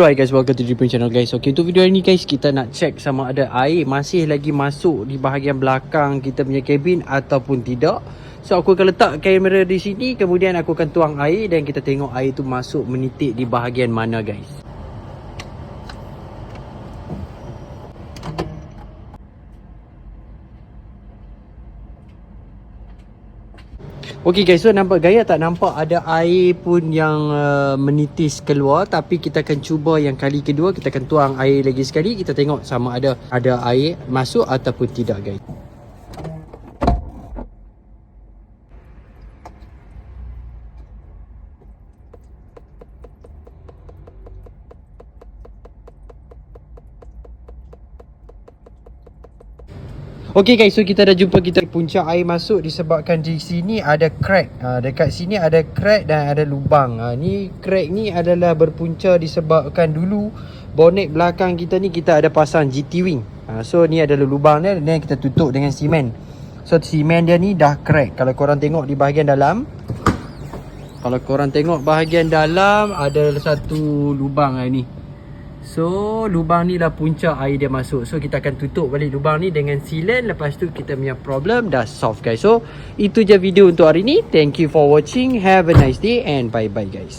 Hello guys, welcome to Dripping Channel guys. Okay, untuk video hari ni guys, kita nak check sama ada air masih lagi masuk di bahagian belakang kita punya kabin ataupun tidak. So, aku akan letak kamera di sini, kemudian aku akan tuang air dan kita tengok air tu masuk menitik di bahagian mana guys Okey guys, so nampak gaya tak? Nampak ada air pun yang uh, menitis keluar. Tapi kita akan cuba yang kali kedua. Kita akan tuang air lagi sekali. Kita tengok sama ada ada air masuk ataupun tidak guys. Okey guys, so kita dah jumpa kita puncak air masuk disebabkan di sini ada crack. Ha, dekat sini ada crack dan ada lubang. Ha, ni crack ni adalah berpunca disebabkan dulu bonet belakang kita ni kita ada pasang GT wing. Ha, so ni adalah lubang dia dan kita tutup dengan simen. So simen dia ni dah crack. Kalau korang tengok di bahagian dalam kalau korang tengok bahagian dalam ada satu lubang lah ni. So lubang ni dah punca air dia masuk. So kita akan tutup balik lubang ni dengan sealant Lepas tu kita punya problem dah solve guys. So itu je video untuk hari ni. Thank you for watching. Have a nice day and bye bye guys